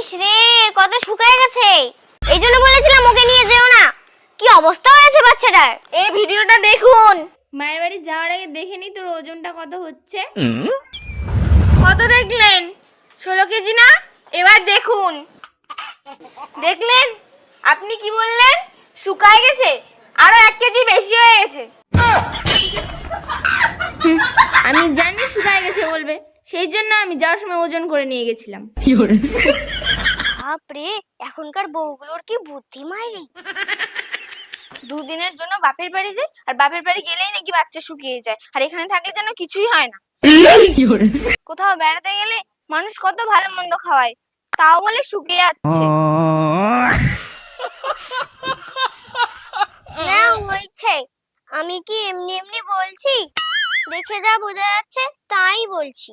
ইস রে কত শুকায় গেছে। এই জন্য বলেছিলাম ওকে নিয়ে যেও না। কি অবস্থা হয়েছে বাচ্চাটার? এই ভিডিওটা দেখুন। মায়ের বাড়ি যাওয়ার আগে দেখে নি তোর ওজনটা কত হচ্ছে। কত দেখলেন? ষোলো কেজি না? এবার দেখুন। দেখলেন? আপনি কি বললেন? শুকায় গেছে? আরও এক কেজি বেশি হয়ে গেছে। আমি জানি শুকায় গেছে বলবে। সেই জন্য আমি যাওয়ার সময় ওজন করে নিয়ে গেছিলাম। বাপরে, এখনকার বউগুলোর কি বুদ্ধি মারি দুদিনের জন্য বাপের বাড়ি যায় আর বাপের বাড়ি গেলেই নাকি বাচ্চা শুকিয়ে যায়, আর এখানে থাকলে যেন কিছুই হয় না। কোথাও বেড়াতে গেলে মানুষ কত ভালো মন্দ খাওয়ায়, তাও বলে শুকিয়ে যাচ্ছে। না হয়েছে। আমি কি এমনি এমনি বলছি? দেখে যা বোঝা যাচ্ছে, তাই বলছি।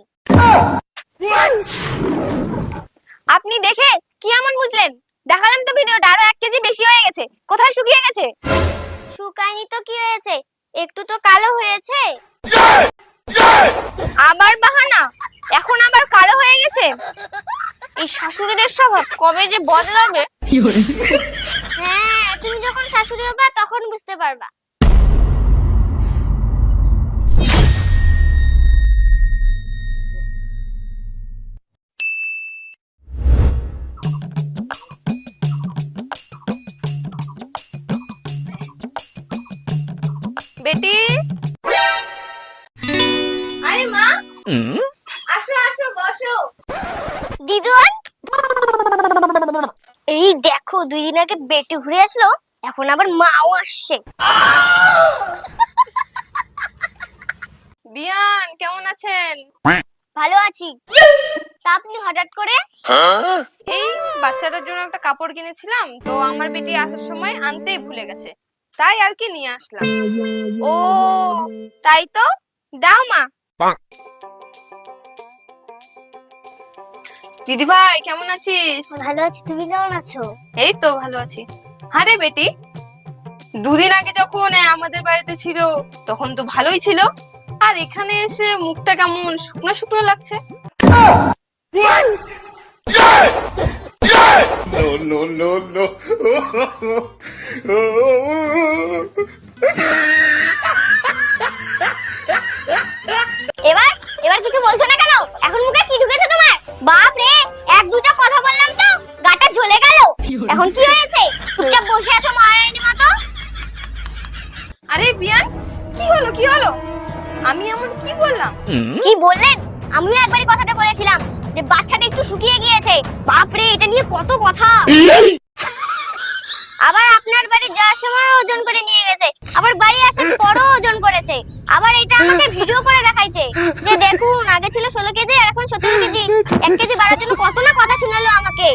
আপনি দেখে কি এমন বুঝলেন? দেখালাম তো ভিডিওটা আরও এক কেজি বেশি হয়ে গেছে। কোথায় শুকিয়ে গেছে? শুকায়নি তো কি হয়েছে? একটু তো কালো হয়েছে। আবার বাহানা? এখন আবার কালো হয়ে গেছে? এই শাশুড়িদের স্বভাব কবে যে বদলাবে? হ্যাঁ তুমি যখন শাশুড়ি হবা তখন বুঝতে পারবা। বেটি। আরে মা আসো আসো বসো। দিদুন? এই দেখো দুই দিন আগে বেটি ঘুরে আসলো এখন আবার মাও আসছে। বিয়ান কেমন আছেন? ভালো আছি। তা আপনি হঠাৎ করে? এই বাচ্চাটার জন্য একটা কাপড় কিনেছিলাম তো আমার বেটি আসার সময় আনতেই ভুলে গেছে। তাই আর কি নিয়ে আসলাম। ও তাই তো? দাও মা। দিদি ভাই কেমন আছিস? ভালো আছি তুমি কেমন আছো? এই তো ভালো আছি। আরে বেটি দুদিন আগে যখন আমাদের বাড়িতে ছিল তখন তো ভালোই ছিল। আর এখানে এসে মুখটা কেমন শুকনো শুকনো লাগছে। No, no, no. এবার এবার কিছু বলছো না কেন? এখন মুখে কি ঢুকেছে তোমার? বাপ রে এক দুটো কথা বললাম তো গাটা জ্বলে গেল। এখন কি হয়েছে? চুপচাপ বসে আছো মহারানীর মতো? আরে বিয়ান কি হলো কি হলো? আমি এমন কি বললাম? কি বললেন? আমিও একবারই কথাটা বলেছিলাম। যে বাচ্চাটা একটু শুকিয়ে গিয়েছে। বাপ রে এটা নিয়ে কত কথা। আবার আপনার বাড়ি যাওয়ার সময় ওজন করে নিয়ে গেছে। আবার বাড়ি আসার পরও ওজন করেছে। আবার এটা আমাকে ভিডিও করে দেখাইছে। যে দেখুন আগে ছিল ষোলো কেজি আর এখন সতেরো কেজি। এক কেজি বাড়ার জন্য কত না কথা শোনালো আমাকে।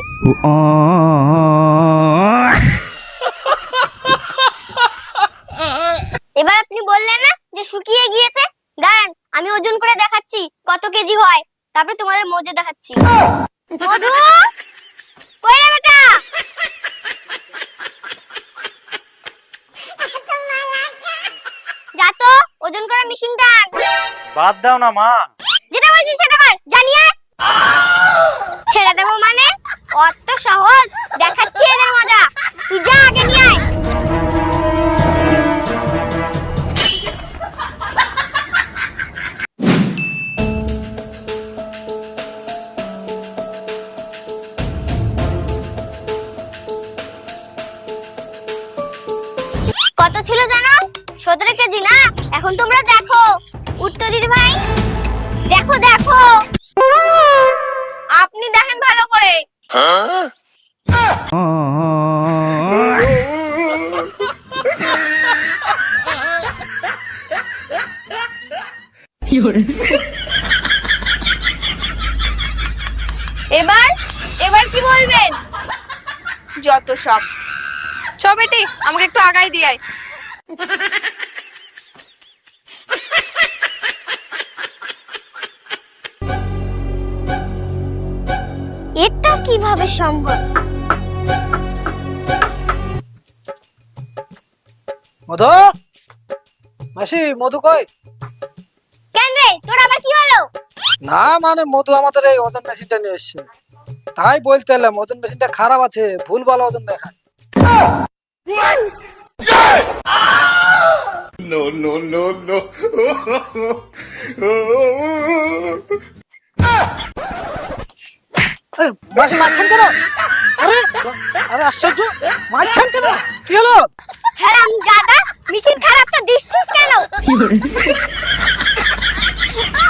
এবার আপনি বললেন না যে শুকিয়ে গিয়েছে? দাঁড়ান আমি ওজন করে দেখাচ্ছি কত কেজি হয়। তারপরে তোমাদের মজা দেখাচ্ছি। মধু? কই রে বেটা? যা তো ওজন করা মেশিনটা। আন বাদ দাও না মা। যেটা বলছিস সেটা কর জানিয়ে। ছেড়ে দেবো মানে? অত সহজ দেখাচ্ছি সতেরো কেজি না? এখন তোমরা দেখো। উত্তর দিদি ভাই, দেখো দেখো। আপনি দেখেন ভালো করে। এবার এবার কি বলবেন? যত সব। চ বেটি, আমাকে একটু আগাই দিয়ে আয়। কীভাবে সম্ভব? মধু? মাসি মধু কই? কেন রে? তোর আবার কি হলো? না মানে মধু আমাদের এই ওজন মেশিনটা নিয়ে এসেছে। তাই বলতে এলাম ওজন মেশিনটা খারাপ আছে ভুল ভালো ওজন দেখায়। No, no, no, no. মাসি মারছেন কেন? আরে আরে আশ্চর্য মারছেন কেন? কি হলো? হ্যাঁ, হারাম খারাপ তো দিচ্ছিস কেন?